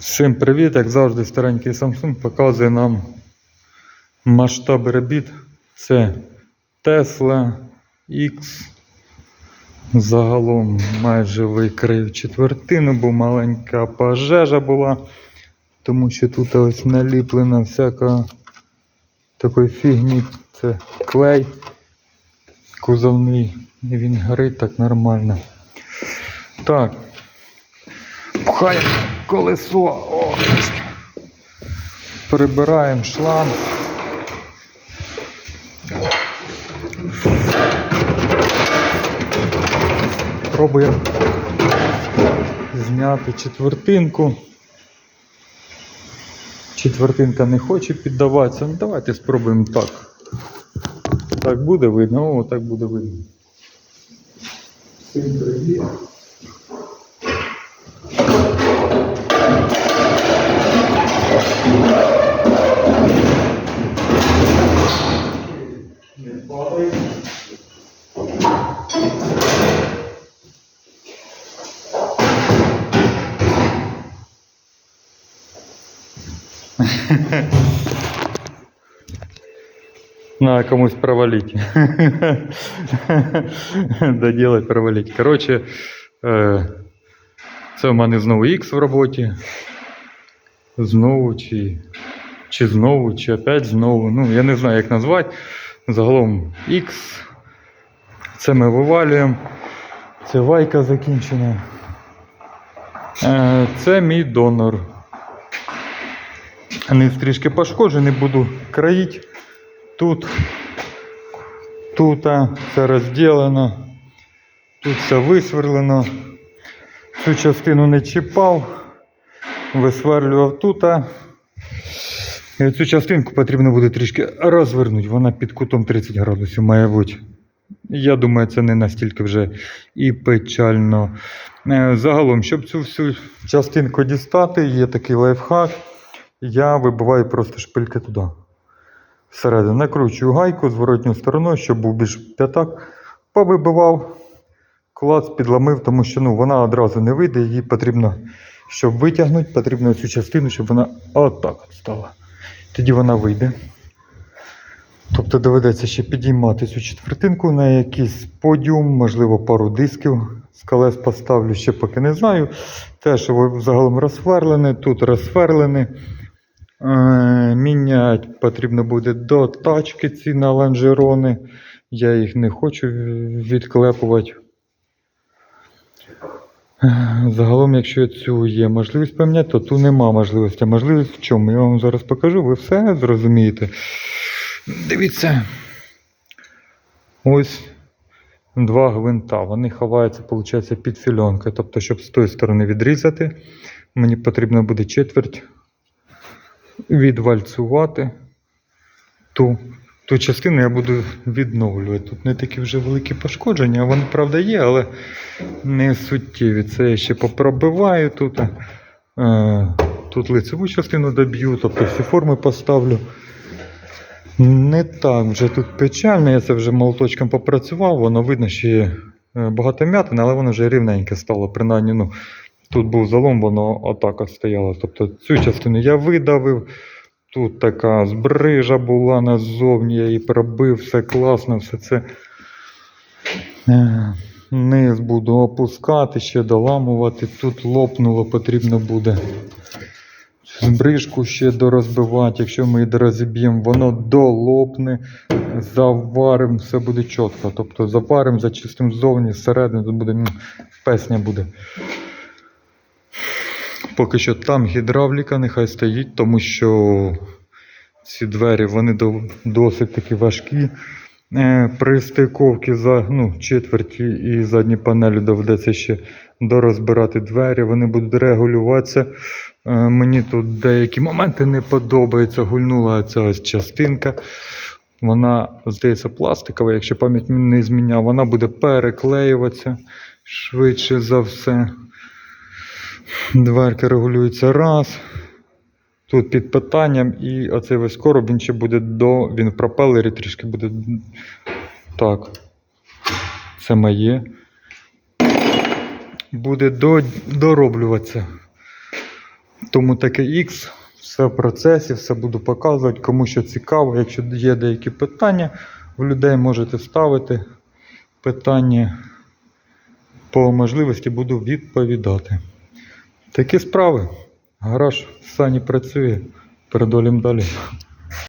Всім привіт, як завжди, старенький Samsung показує нам масштаби робіт. Це Tesla X. Загалом майже викрив четвертину, бо маленька пожежа була, тому що тут ось наліплена всяка такої фігні. Це клей кузовний, і він горить так нормально. Так, Пхаємо колесо. О, Прибираємо шланг. Пробуємо зняти четвертинку. Четвертинка не хоче піддаватися. Ну, давайте спробуємо так. Так буде видно, о, так буде видно. Всім привіт. Надо комусь провалить. Доделать, провалить. Короче, е, це в мене знову X в роботі. Знову чи, чи знову, чи опять знову. Ну, я не знаю, як назвати. Загалом X. Це ми вивалюємо. Це вайка закінчена. Е, Це мій донор. Низ трішки пошкоджений, буду країть. Тут, тут все розділено, тут все висверлено. Цю частину не чіпав, висверлював тут. цю частинку потрібно буде трішки розвернути. Вона під кутом 30 градусів має бути. Я думаю, це не настільки вже і печально. Е, Загалом, щоб цю всю частинку дістати, є такий лайфхак. Я вибиваю просто шпильки туди. Всередину накручую гайку зворотню стороною, щоб був більш п'ятак. Повибивав, клац підламив, тому що ну, вона одразу не вийде. Її потрібно, щоб витягнути, потрібно цю частину, щоб вона отак от стала. Тоді вона вийде. Тобто доведеться ще підіймати цю четвертинку на якийсь подіум, можливо, пару дисків з колес поставлю, ще поки не знаю. Теж загалом розсверлене, тут розсверлене. Е, Міняти потрібно буде до тачки ці на лонжерони. Я їх не хочу відклепувати. Е, Загалом, якщо цю є можливість поміняти, то ту нема можливості. А можливість в чому? Я вам зараз покажу, ви все зрозумієте. Дивіться. Ось два гвинта. Вони ховаються, виходить, під фільонкою. Тобто, щоб з тої сторони відрізати, мені потрібно буде четверть відвальцювати ту, ту частину я буду відновлювати. Тут не такі вже великі пошкодження, вони, правда, є, але не суттєві. Це я ще попробиваю тут. Е, тут лицеву частину доб'ю, тобто всі форми поставлю. Не так вже тут печально, я це вже молоточком попрацював, воно видно, що є е, багато м'ятин, але воно вже рівненьке стало. Принаймні, ну, тут був залом, воно отак от стояло. Тобто цю частину я видавив. Тут така збрижа була назовні, я її пробив, все класно, все це. Е, Низ буду опускати, ще доламувати. Тут лопнуло, потрібно буде збрижку ще дорозбивати. Якщо ми її розіб'ємо, воно долопне, заваримо, все буде чітко. Тобто запаримо, зачистимо ззовні, зсередини, тут буде песня буде. Поки що там гідравліка нехай стоїть, тому що ці двері вони досить таки важкі. Е, При стиковці за ну, четверті і задні панелі доведеться ще дорозбирати двері, вони будуть регулюватися. Е, Мені тут деякі моменти не подобаються. Гульнула ця ось частинка. Вона, здається, пластикова, якщо пам'ять не зміняв, вона буде переклеюватися швидше за все. Дверка регулюється раз. Тут під питанням, і оцей весь короб він ще буде до. Він в пропелері трішки буде. Так. Це моє. Буде до, дороблюватися. Тому таке X, все в процесі, все буду показувати. Кому що цікаво, якщо є деякі питання в людей, можете ставити питання. По можливості буду відповідати. Такі справи. Гараж сані працює. Передолім далі.